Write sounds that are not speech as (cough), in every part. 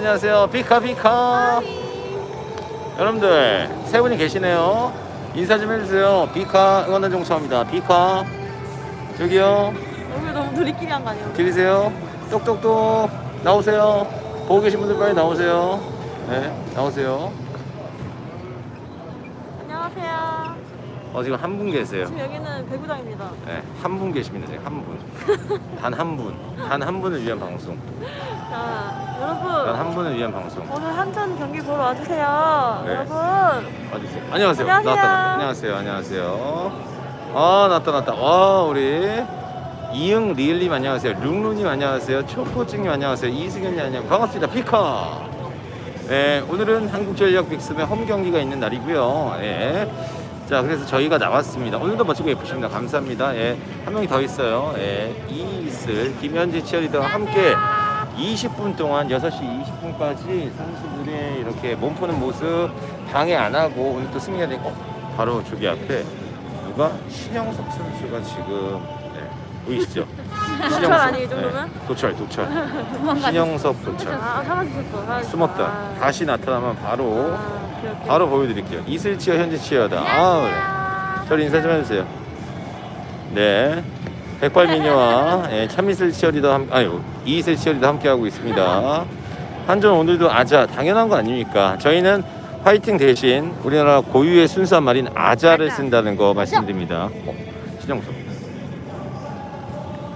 안녕하세요. 피카 피카. 여러분들 세 분이 계시네요. 인사 좀 해주세요. 피카 응원단 종차입니다. 피카 저기요 얼굴 너무 둘이끼리 한거 아니에요? 들리세요? 똑똑똑 나오세요. 보고 계신 분들 빨리 나오세요. 네 나오세요. 안녕하세요. 어 지금 한 분 계세요. 지금 여기는 배구장입니다. 네, 한 분 계십니다. 지금 한 분. 단 한 분. 단 한 분을 위한 방송. 자, 단 여러분 한 분을 위한 방송. 오늘 한전 경기 보러 와주세요. 네. 여러분 있어요? 안녕하세요. 안녕하세요. 나왔다, 나왔다. 안녕하세요. 안녕하세요. 아, 나왔다, 나왔다. 와, 우리 이응 리을님 안녕하세요. 룽루님 안녕하세요. 초코증님 안녕하세요. 이승현님 안녕. 반갑습니다. 피카. 네, 오늘은 한국전력 빅스의 홈 경기가 있는 날이고요. 예. 자, 그래서 저희가 나왔습니다. 오늘도 멋지고 예쁘십니다. 감사합니다. 예. 한 명이 더 있어요. 예. 이이슬, 김현지 치어리더와 함께 20분 동안 6시 20분까지 선수들이 이렇게 몸 푸는 모습 방해 안 하고 오늘 또 승리가 되고 어, 바로 저기 앞에 누가? 신영석 선수가 지금 네, 보이시죠? 도철 아니에요, 이 정도면? 네, 도철 도철 신영석 도철 아 사라지셨어. 사라지셨어. 숨었다. 아, 다시 나타나면 바로 아, 오케이, 오케이. 바로 보여드릴게요. 이슬 치어 현재 치어다. 아 그래 저리 인사 좀 해주세요. 네 백발미녀와 예, 참이슬 치어리더 함, 아유 이슬 치어리더 함께 하고 있습니다. 한전 오늘도 아자 당연한 거 아닙니까? 저희는 화이팅 대신 우리나라 고유의 순수한 말인 아자를 쓴다는 거 말씀드립니다. 어, 신영석.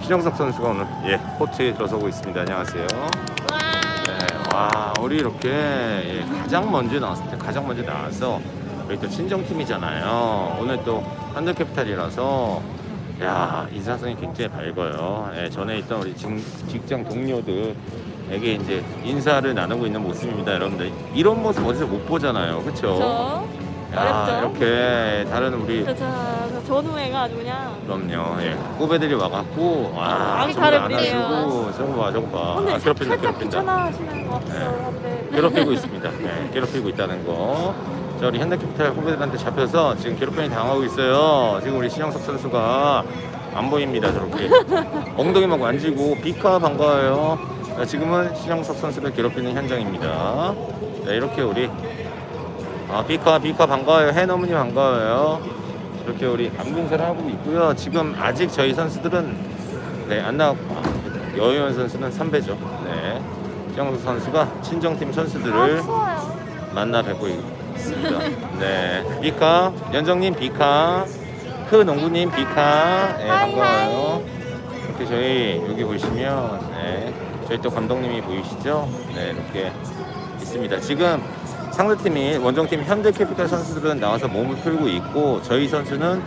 신영석 선수가 오늘 예 코트에 들어서고 있습니다. 안녕하세요. 네, 와 우리 이렇게 예, 가장 먼저 나왔을 때 가장 먼저 나와서 우리 또 친정팀이잖아요. 오늘 또 한들캐피탈이라서 야 인사성이 굉장히 밝아요. 예, 전에 있던 우리 직, 직장 동료들에게 이제 인사를 나누고 있는 모습입니다, 여러분들. 이런 모습 어디서 못 보잖아요, 그렇죠? 저야 어렵죠? 이렇게 다른 우리 저, 저, 저 전우회가 아주 그냥. 그럼요. 예. 후배들이 와갖고 와 아기 저거 안 잘해버리네요. 하시고 저거 봐 저거 봐. 근데 아, 괴롭힌다 살짝 괴롭힌다. 귀찮아하시는 것 같아요. 근데 괴롭히고 있습니다. 네, 괴롭히고 있다는 거. 자, 우리 현대캐피탈 후배들한테 잡혀서 지금 괴롭힘이 당하고 있어요. 지금 우리 신영석 선수가 안 보입니다. 저렇게 (laughs) 엉덩이만 만지고 비카 반가워요. 자, 지금은 신영석 선수를 괴롭히는 현장입니다. 자, 이렇게 우리 아, 비카 비카 반가워요. 해너무니 반가워요. 이렇게 우리 안분사를 하고 있고요. 지금 아직 저희 선수들은 네, 안 나왔고 아, 여유현 선수는 선배죠. 네. 신영석 선수가 친정팀 선수들을 아. 만나 뵙고 있 습니다. 네, 비카 연정님 비카 크 농구님 비카 네, 반가워요. 이렇게 저희 여기 보시면 네, 저희 또 감독님이 보이시죠? 네, 이렇게 있습니다. 지금 상대팀이 원정팀 현대캐피탈 선수들은 나와서 몸을 풀고 있고 저희 선수는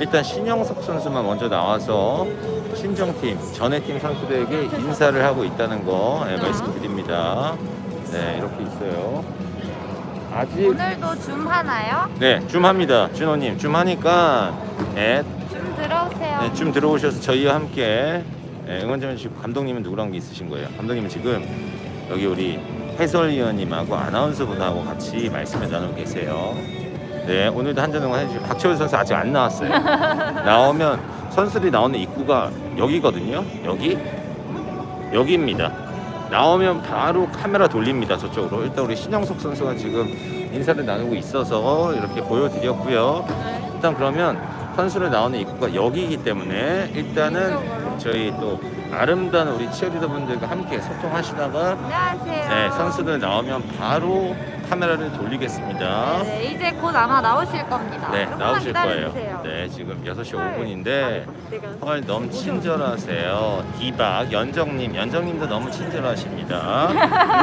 일단 신영석 선수만 먼저 나와서 신정팀 전해팀 선수들에게 인사를 하고 있다는 거 네, 말씀드립니다. 네, 이렇게 있어요. 아직 오늘도 줌 하나요? 네, 줌 합니다. 준호님, 줌 하니까 네, 줌 들어오세요. 네, 줌 들어오셔서 저희와 함께 네, 응원 좀 해주시고 감독님은 누구랑 있으신 거예요? 감독님은 지금 여기 우리 해설위원님하고 아나운서분하고 같이 말씀을 나누고 계세요. 네, 오늘도 한전 응원 해주시고 박철우 선수 아직 안 나왔어요. (laughs) 나오면 선수들이 나오는 입구가 여기거든요. 여기 여기입니다. 나오면 바로 카메라 돌립니다. 저쪽으로. 일단 우리 신영석 선수가 지금 인사를 나누고 있어서 이렇게 보여드렸고요. 네. 일단 그러면 선수를 나오는 입구가 여기이기 때문에 일단은 저희 또 아름다운 우리 치어리더분들과 함께 소통하시다가 안녕하세요. 네, 선수들 나오면 바로 카메라를 돌리겠습니다. 네, 이제 곧 아마 나오실 겁니다. 네, 조금만 나오실 기다려주세요. 거예요. 네, 지금 6시 헐. 5분인데 내가 헐 너무 친절하세요. 디박 연정님, 연정님도 너무 친절하십니다.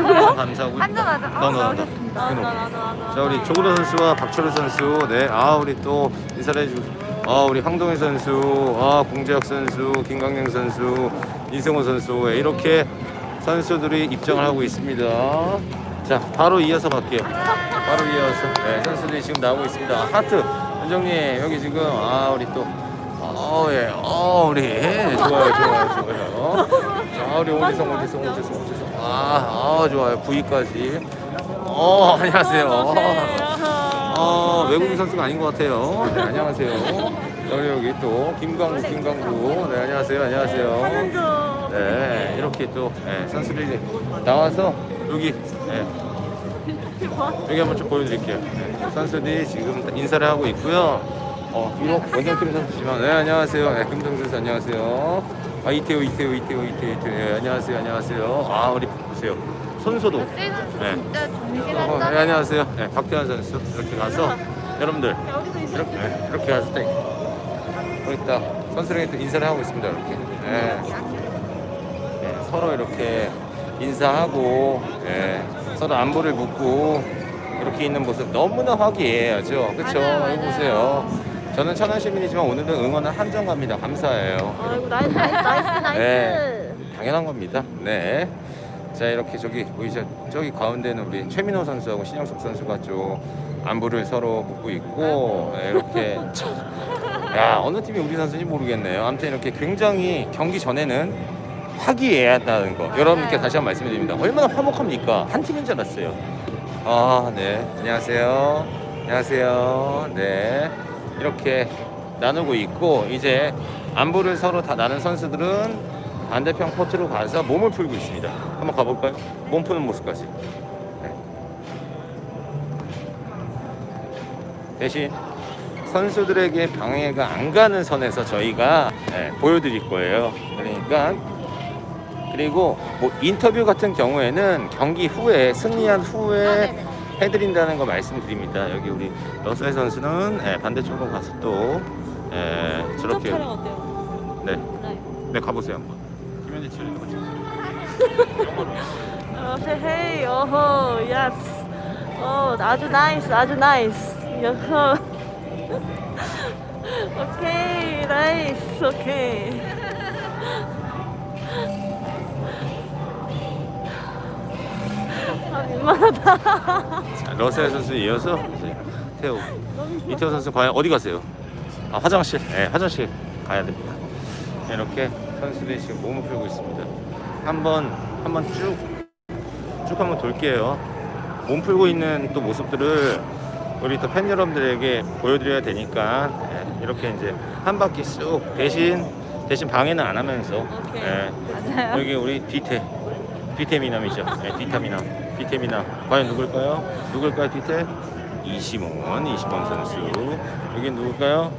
너무 (laughs) 감사하고. 한잔하자. 너. 나오셨습니다. 나나 나나 나나. 자 우리 조그로 선수와 박철우 선수, 네, 아 우리 또 인사를 해주고, 아 우리 황동희 선수, 아 공재혁 선수, 김광영 선수, 이승호 선수, 네, 이렇게 선수들이 입장을 하고 있습니다. 자 바로 이어서 갈게요. 바로 이어서 네, 선수들이 지금 나오고 있습니다. 아, 하트 연정님 여기 지금 아 우리 또. 어, 예, 어, 우리 예, 좋아요, 좋아요, 좋아요. 자, 우리 오지성, 오지성, 오지성, 오지성. 아, 아, 좋아요. V까지. 어, 안녕하세요. 어, 외국인 선수가 아닌 것 같아요. 네, 안녕하세요. 여기 여기 또 김광구, 김광구. 네, 안녕하세요, 안녕하세요. 한전. 네, 이렇게 또 네, 선수들이 나와서 여기 네. 여기 한번 좀 보여드릴게요. 네. 선수들이 지금 인사를 하고 있고요. 어, 비록 원정팀 선수지만, 네, 안녕하세요. 네, 금동 선수 안녕하세요. 아, 이태호, 이태호, 이태호, 이태호, 이태호. 네, 안녕하세요, 안녕하세요. 아, 우리 보세요. 손소독. 세 선수 네. 진짜 어. 네, 안녕하세요. 네, 박태환 선수. 이렇게 가서, 여러분들, 여기도 있어. 이렇게, 네, 이렇게 가서 딱, 우리 딱 선수들에게 또 인사를 하고 있습니다. 이렇게. 네. 네, 서로 이렇게 인사하고 예, 서로 안부를 묻고 이렇게 있는 모습 너무나 화기애애하죠. 그렇죠? 맞아요, 맞아요. 여기 보세요. 저는 천안 시민이지만 오늘은 응원은 한정 갑니다. 감사해요. 아이고 나이스 나이스 나이스 나이스. 네. 당연한 겁니다. 네. 자 이렇게 저기 보이죠? 저기 가운데는 우리 최민호 선수하고 신영석 선수가 좀 안부를 서로 묻고 있고 네, 이렇게 참, 야 어느 팀이 우리 선수인지 모르겠네요. 아무튼 이렇게 굉장히 경기 전에는 화기애애하다는 거 여러분께 다시 한번 말씀드립니다. 얼마나 화목합니까? 한 팀인 줄 알았어요. 아 네. 안녕하세요. 안녕하세요. 네. 이렇게 나누고 있고 이제 안부를 서로 다 나눈 선수들은 반대편 코트로 가서 몸을 풀고 있습니다. 한번 가볼까요? 몸 푸는 모습까지. 네. 대신 선수들에게 방해가 안 가는 선에서 저희가 네, 보여드릴 거예요. 그러니까 그리고 뭐 인터뷰 같은 경우에는 경기 후에 승리한 아, 후에 네네. 해드린다는 거 말씀드립니다. 여기 우리 러셀 선수는 예, 반대쪽으로 가서 또 예, 저렇게 촬영 어때요? 네, 네. 네 가보세요 한번. 김현지 치는 거 찍으세요. 어, (laughs) 헤이 어허 예스. 어 아주 나이스 아주 나이스. 여허. (laughs) 민망하다. 자, 러셀 선수 이어서 이제 태우 이태우 선수 과연 어디 가세요? 아 화장실. 네, 화장실 가야 됩니다. 이렇게 선수들이 지금 몸을 풀고 있습니다. 한번 한번 쭉 쭉 한번 돌게요. 몸 풀고 있는 또 모습들을 우리 또 팬 여러분들에게 보여드려야 되니까 예, 이렇게 이제 한 바퀴 쑥 대신 대신 방해는 안 하면서 오케이. 예, 맞아요. 여기 우리 뒤태 뒤태 미남이죠. 네, 뒤태 미남 뒤태 미남 과연 누굴까요? 누굴까요 뒤태? 이시몬 이시몬 선수 여기 누굴까요?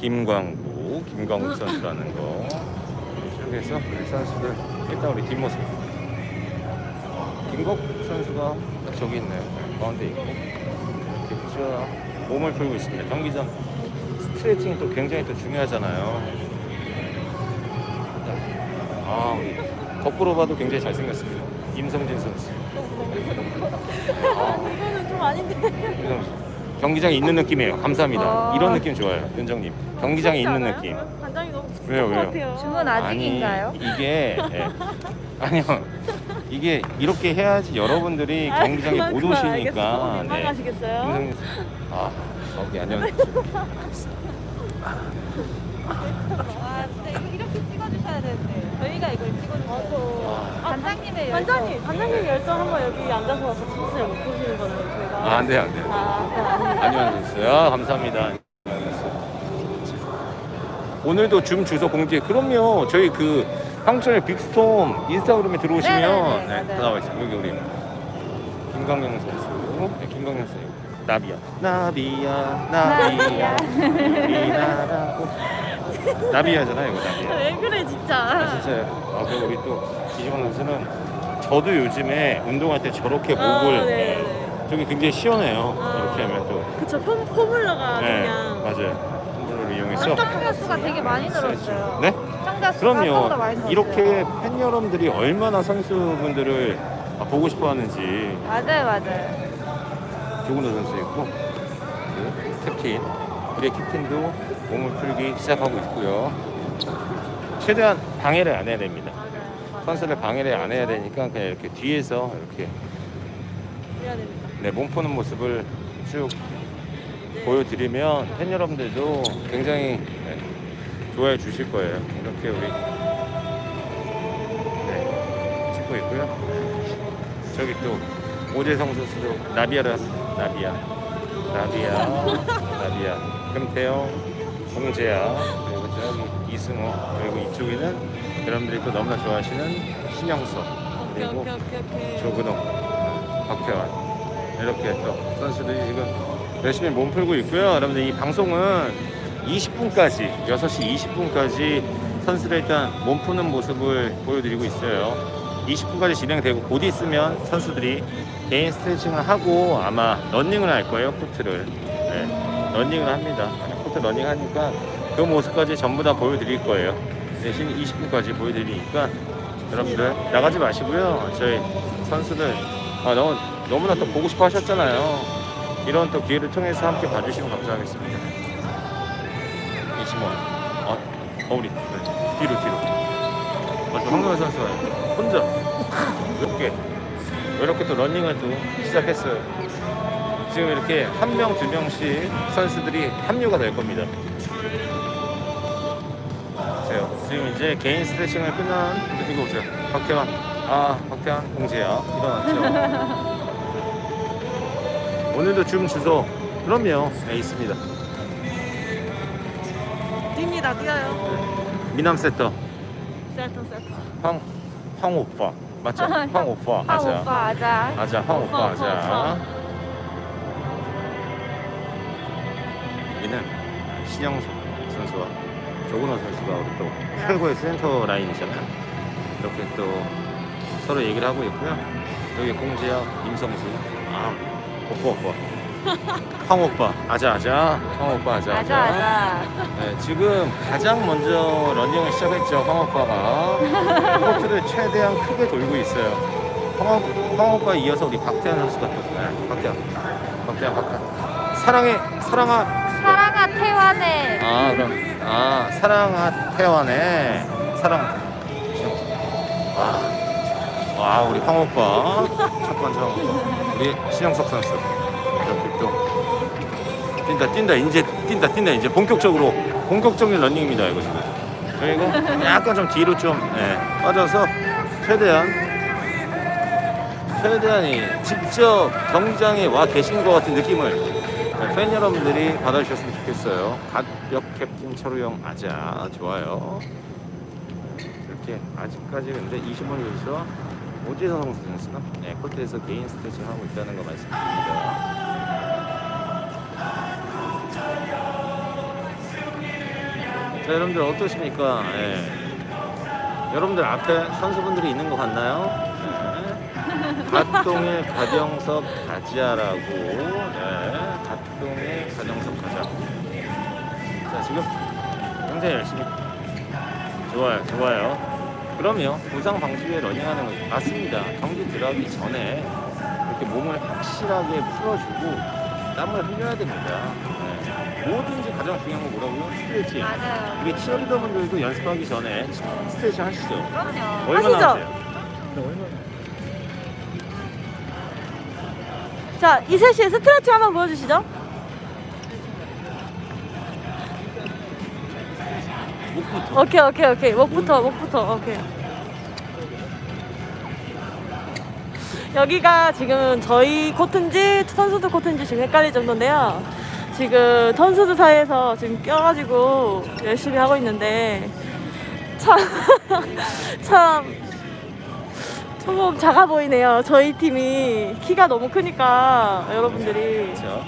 김광구 김광구 선수라는 거 이쪽에서 우리 선수들 일단 우리 뒷모습 김국 선수가 딱 저기 있네요. 네, 가운데 있고 이렇게 쭉 몸을 풀고 있습니다. 경기 전 스트레칭이 또 굉장히 또 중요하잖아요. 아, 거꾸로 봐도 굉장히 잘생겼습니다. 임성진 선수. 아, 이거는 좀 아닌데. 임성진. 경기장에 있는 느낌이에요. 감사합니다. 아. 이런 느낌 좋아요, 윤정님. 경기장에 있는 느낌. 반장이 너무 왜요, 왜요? 같아요. 주문 아직인가요? 아니 이게 예. 아니요 이게 이렇게 해야지 여러분들이 아, 경기장에 그만, 못 그만, 오시니까 알겠어. 민망하시겠어요? 임성진 씨. 아 거기 안녕 (laughs) 하세요 아, 진짜 이거 이렇게 찍어주셔야 되는데 저희가 이걸 찍어주셔야 돼요. 아, 반장님의 반장님, 열정. 반장님 열정 한번 여기 앉아서 같이 보세요. 못 보시는 거는 저희가. 아 안 돼요 안 돼요 아, 그건 아니에요. 안녕하세요. 아, 감사합니다. 오늘도 줌 주소 공지 그럼요. 저희 그 황천의 빅스톰 인스타그램에 들어오시면 네 네네, 네, 맞아요. 나와 있어요 여기 우리 김광영 선수. 네, 김광영 선수 나비야. 나비야 나비야. 나비나라고. 나비야잖아요 이거 나비야. 왜 그래 아 진짜. 아 그리고 우리 또 이지원 선수는 저도 요즘에 운동할 때 저렇게 목을 아, 네, 네, 네. 저기 굉장히 시원해요 아. 이렇게 하면 또 그쵸 폼, 포뮬러가 네, 그냥. 맞아요 폼블러를 이용해서 시청자 수가 되게 많이 늘었어요. 네? 시청자 수가 그럼요. 생각보다 많이 늘었어요. 이렇게 팬 여러분들이 얼마나 선수분들을 보고 싶어 하는지 맞아요, 맞아요. 조근호 선수 있고 그 캡틴 우리 캡틴도 몸을 풀기 시작하고 있고요. 최대한 방해를 안 해야 됩니다. 선수를 방해를 안 해야 되니까 그냥 이렇게 뒤에서 이렇게 해야 됩니다. 네, 몸 푸는 모습을 쭉 보여드리면 팬 여러분들도 굉장히 네, 좋아해 주실 거예요. 이렇게 우리 네, 찍고 있고요. 저기 또 오재성 선수도 나비아를 나비아 나비아 나비아 금태영 홍재야 그리고 저기 이승호 그리고 이쪽에는 여러분들이 또 너무나 좋아하시는 신영석 오케이 그리고 오케이 오케이 오케이. 조근호 박태환 이렇게 또 선수들이 지금 열심히 몸 풀고 있고요. 여러분들 이 방송은 20분까지 6시 20분까지 선수들 일단 몸 푸는 모습을 보여드리고 있어요. 20분까지 진행되고 곧 있으면 선수들이 개인 스트레칭을 하고 아마 런닝을 할 거예요 코트를 네, 런닝을 합니다. 코트 런닝 하니까 그 모습까지 전부 다 보여드릴 거예요. 대신 20분까지 보여드리니까 여러분들 나가지 마시고요. 저희 선수들 아, 너무 너무나 또 보고 싶어 하셨잖아요. 이런 또 기회를 통해서 함께 봐주시면 감사하겠습니다. 이시몬, 어, 어우리 네, 뒤로 뒤로. 어, 또 황동현 선수가 혼자 이렇게 이렇게 또 러닝을 또 시작했어요. 지금 이렇게 한 명, 두 명씩 선수들이 합류가 될 겁니다. 지금 이제 개인 스트레칭을 끝난 이거 보세요. 박태환. 아, 박태환 공지야. 일어났죠. (laughs) 오늘도 줌 주소. 그럼요. 네, 있습니다. 뜁니다, 뛰어요. 미남 세터. 세터, 세터. 황, 황 오빠. 맞죠? (laughs) 황 오빠. 아 맞아. 오빠 아자. 맞아. 황 오빠. 오빠, 맞아. 오빠. 여기는 신영석 선수와 조근호 선수가 우리 또. 최고의 센터 라인이잖아요. 이렇게 또 서로 얘기를 하고 있고요. 여기 공지혁, 임성수, 아 오빠 오빠, (laughs) 황 오빠, 아자 아자, 황 오빠 아자. 아자 아자. 네, 지금 가장 먼저 런닝을 시작했죠 황 오빠가. 코트를 (laughs) 최대한 크게 돌고 있어요. 황, 오- 황 오빠 이어서 우리 박태환 선수가 또 네, 박태환, 박태환 박태환. 사랑해 사랑아 사랑아 태환의 아 그럼 아 사랑아 태환의 사랑. 와, 와 우리 황 오빠. 첫 번째 황 오빠. 우리 신영석 선수. 이렇게 또 뛴다 뛴다 이제 뛴다 뛴다. 이제 본격적으로 본격적인 런닝입니다 이거 지금. 그리고 약간 좀 뒤로 좀 예, 빠져서 최대한 최대한 이 직접 경기장에 와 계신 것 같은 느낌을 네, 팬 여러분들이 받아주셨으면 좋겠어요. 갓역 캡틴 철우형 아자 좋아요. 이렇게 아직까지 근데 20번 선수와 오지성 선수나 네, 코트에서 개인 스트레칭 하고 있다는 거 말씀드립니다. 자 여러분들 어떠십니까? 예. 여러분들 앞에 선수분들이 있는 것 같나요? 네. 갓동의 가정석 가지아라고 네. 갓동의 가정석 가자 자 지금 굉장히 열심히 좋아요 좋아요 그럼요 부상 방지에 러닝하는 거 맞습니다 경기 들어가기 전에 이렇게 몸을 확실하게 풀어주고 땀을 흘려야 됩니다 네. 뭐든지 가장 중요한 건 뭐라고요? 스트레칭 맞아요. 우리 치어리더분들도 연습하기 전에 스트레칭 하시죠 그럼요. 얼마나 하시죠. 하세요? 자, 이세 씨 스트레칭 한번 보여주시죠. 목부터 오케이, 오케이, 오케이. 목부터, 목부터. 오케이. 여기가 지금 저희 코트인지 선수들 코트인지 지금 헷갈릴 정도인데요. 지금 선수들 사이에서 지금 껴가지고 열심히 하고 있는데 참, (laughs) 참 조금 작아 보이네요. 저희 팀이 키가 너무 크니까 여러분들이 그렇죠.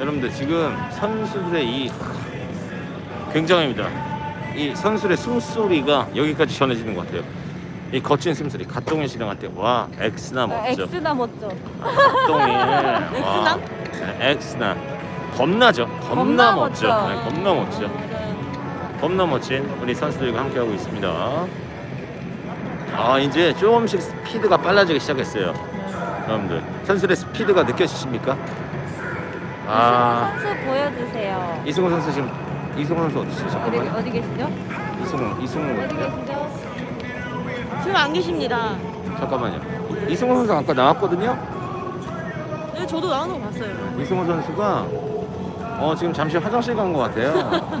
여러분들 지금 선수들의 이 굉장합니다. 이 선수들의 숨소리가 여기까지 전해지는 것 같아요. 이 거친 숨소리, 갓동현 씨랑 할때 와, 엑스나 멋져. 엑스나 멋져. 갓동이 엑스나? 네, 엑스나 겁나죠. 겁나, 겁나 멋져. 멋져. 네, 겁나 멋져. 겁나 멋진 우리 선수들과 함께 하고 있습니다. 아 이제 조금씩 스피드가 빨라지기 시작했어요. 여러분들 선수들의 스피드가 느껴지십니까? 아 선수 보여주세요. 이승우 선수 지금 이승우 선수 어디지? 어디 잠깐만. 어디 계시죠? 이승우 이승우 어디? 계시죠? 지금 안 계십니다. 잠깐만요. 이승우 선수 아까 나왔거든요. 네, 저도 나오는 거 봤어요. 이승우 선수가 어 지금 잠시 화장실 간 것 같아요.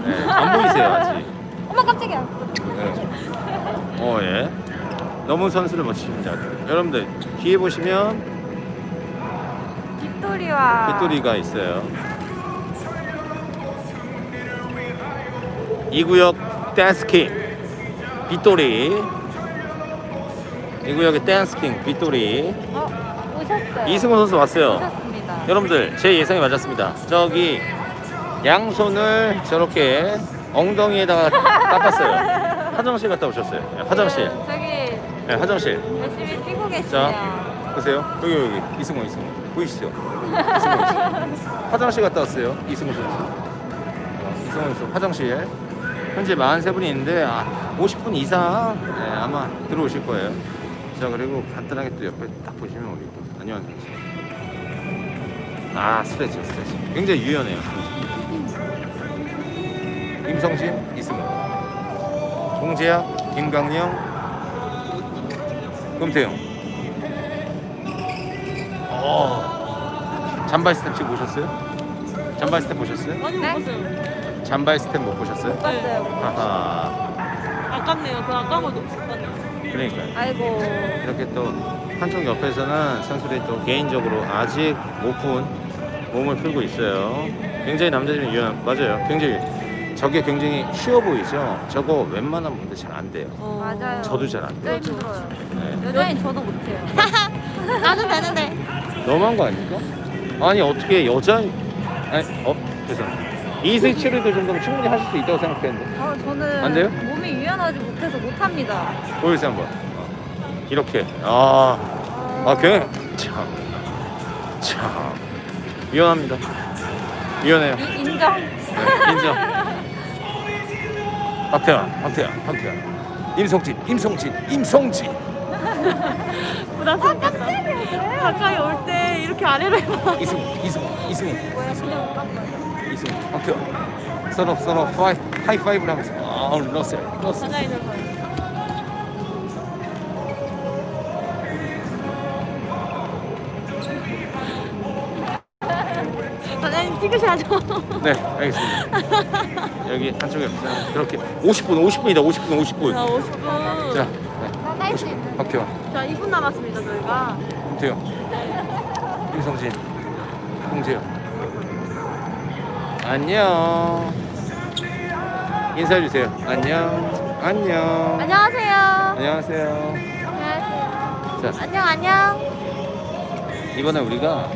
네, 안 보이세요 아직. (laughs) 어머 깜짝이야. 네. 어 예. 너무 선수를 멋지십니다. 여러분들 뒤에 보시면 빅토리와 빗돌이가 있어요. 이 구역 댄스킹 빗돌이 이 구역의 댄스킹 빗돌이 어 오셨어요. 이승호 선수 왔어요. 오셨습니다. 여러분들 제 예상이 맞았습니다. 저기 양손을 저렇게 엉덩이에다가 닦았어요. (laughs) 화장실 갔다 오셨어요. 네, 화장실. 저기 네, 화장실. 열심히 뛰고 계시네요. 자. 보세요. 여기 여기 이승호 이승호 보이시죠? 이승호 이승호. (laughs) 화장실 갔다 왔어요. 이승호 선수. 어, 이승호 선수 화장실. 현재 43분이 있는데 아, 50분 이상 네, 아마 들어오실 거예요. 자 그리고 간단하게 또 옆에 딱 보시면 우리 또 안녕하세요. 아 스트레치 스트레치. 굉장히 유연해요. 임성진 이승호. 송재학 김강영 금태영. 어. 잔발 스텝 지금 보셨어요? 잔발 스텝 보셨어요? 아니 못 네? 봤어요. 잔발 스텝 못 보셨어요? 봤어요. 하하. 아깝네요. 그 아까운 것도 못 봤네요. 그러니까요. 아이고. 이렇게 또 한쪽 옆에서는 선수들이 또 개인적으로 아직 못 푼 몸을 풀고 있어요. 굉장히 남자들이 유연 맞아요. 굉장히 저게 굉장히 쉬워 보이죠. 저거 웬만한 분들 잘 안 돼요. 어. 맞아요. 저도 잘 안 돼요. 제일 힘들어요. 네. 여자인 저도 못해요. (laughs) 나는 되는데. 너무한 거 아닙니까? 아니 어떻게 여자 아니 어 죄송합니다. 이색 치료도 정도면 충분히 하실 수 있다고 생각했는데 어, 저는 안 돼요? 몸이 유연하지 못해서 못합니다. 보여주세요 한번. 어. 이렇게 아, 아 참참 위험합니다. 위험해요. 이- 인정. 네, 인정. (laughs) 박태환, 박태환, 박태환. 임성진, 임성진, 임성진. (laughs) 부담스럽다. 가까이 올 때 이렇게 아래로 해봐. 이승우, 이승우, 이승우. 이승우, 박태환. 서로 서로 파이, 하이파이브를 하면서 아 러셀, 러셀. 가까이 들어 찍으셔야죠. 네, 알겠습니다. 여기 한쪽에 없어요. 그렇게 50분, 50분이다, 50분, 50분. 자, 50분. 자, 자, 네, 나갈 수 50분. 있는. 박태환, 2분 남았습니다, 저희가. 김태형, 임성진, 홍재영. 안녕. 인사해 주세요. 안녕. 안녕. 안녕하세요. 안녕하세요. 안녕하세요. 자, 안녕, 안녕. 이번에 우리가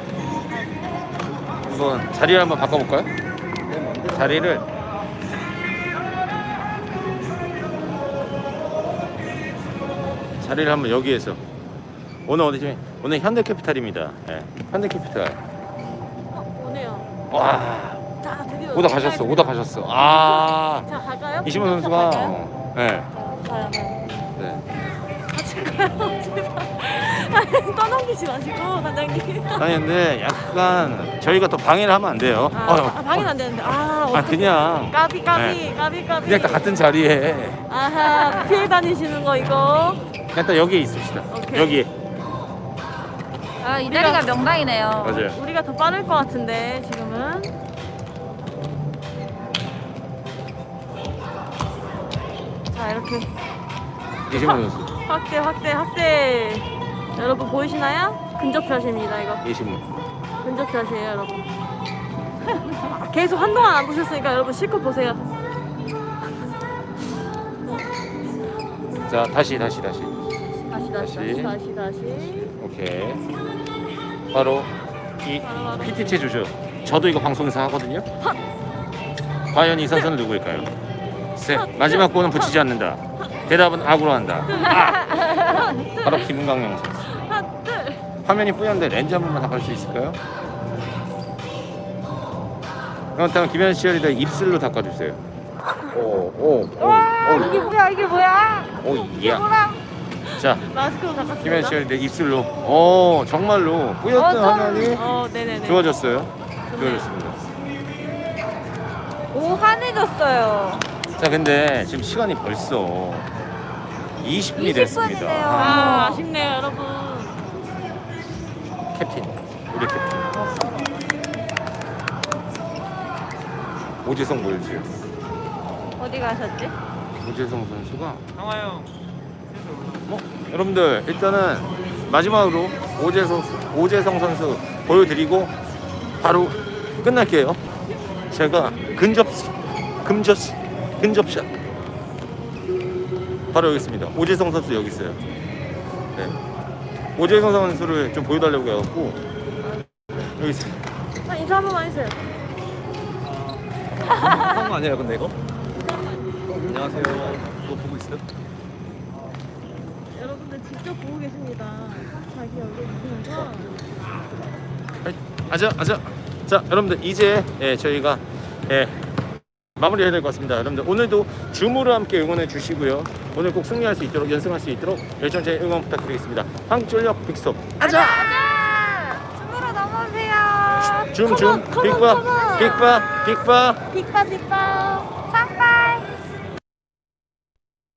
한번 자리를 한번 바꿔볼까요? 자리를 자리를 한번 여기에서 오늘 어디지? 오늘 현대캐피탈입니다. 네, 현대캐피탈. 어, 오네요. 와, 자, 드디어. 오다 가셨어, 오다 가셨어. 아, 자, 갈까요? 이시몬 선수가 갈까요? 어, 네, 자, 가요, 가요. 네. 같이 가요, 제발. (laughs) 아니, (laughs) 떠넘기지 마시고, 단장님. 아니 근데 약간 저희가 또 방해를 하면 안 돼요. 아, 어휴, 아, 방해는 안 되는데. 아, 아 어떡해. 그냥 까비, 까비, 네. 까비, 까비. 그냥 다 같은 자리에 아하, 피해 다니시는 거, 이거. 그냥 딱 여기에 있읍시다. 오케이. 여기 아, 이 자리가 명당이네요. 맞아요. 우리가 더 빠를 것 같은데, 지금은. 자, 이렇게. 이시몬 선수, 확대, 확대, 확대. 여러분 보이시나요? 근접샷입니다, 이거. 이시몬. 근접샷이에요, 여러분. (laughs) 계속 한동안 안 보셨으니까 여러분 실컷 보세요. 자 다시 다시 다시. 다시, 다시, 다시. 다시, 다시, 다시. 오케이. 바로 이 바로, 바로. PT 체조죠. 저도 이거 방송에서 하거든요. 과연 이 선수는 누구일까요? 셋. 마지막 골은 붙이지 않는다. 대답은 악으로 한다. 아! (laughs) 바로 김강영. 하나, 둘. 화면이 뿌연데 렌즈 한 번만 닦을 수 있을까요? 그렇다면 김현 시절이다 입술로 닦아주세요. 오, 오, 오, 와, 오, 이게 뭐야, 이게 뭐야? 오, 이게 예. 뭐야? 자, 마스크로 김현 닦았습니다. 시절이다 입술로. 오, 정말로 뿌였던 어, 좀- 화면이 어, 네네네. 좋아졌어요. 좋아졌습니다. 오, 환해졌어요. 자, 근데 지금 시간이 벌써 20분이 20분 됐습니다. 이네요. 아, 아쉽네요, 여러분. 캡틴, 우리 캡틴. 오재성 보여주세요. 어디 가셨지? 오재성 선수가 상화요. 뭐 여러분들 일단은 마지막으로 오재성 오재성 선수 보여드리고 바로 끝날게요. 제가 근접 근접 근접샷 바로 여기 있습니다. 오재성 선수 여기 있어요. 네. 오재성 선수를 좀 보여달라고 해갖고 여기 있어요. 아, 인사 한 번만 해주세요. 한거 아니에요 근데 이거? 안녕하세요 그거 보고 있어요? 여러분들 직접 보고 계십니다. 자기 얼굴 보면서. 아자 아자 자 여러분들 이제 예, 저희가 예, 마무리해야 될 것 같습니다 여러분들 오늘도 줌으로 함께 응원해 주시고요 오늘 꼭 승리할 수 있도록 연승할 수 있도록 열정적인 응원 부탁드리겠습니다. 황쫄력 빅스톱. 아자! 춤으로 넘어오세요. 줌줌. 컴온, 컴온, 빅바 컴온. 빅바 빅바. 빅바 빅바.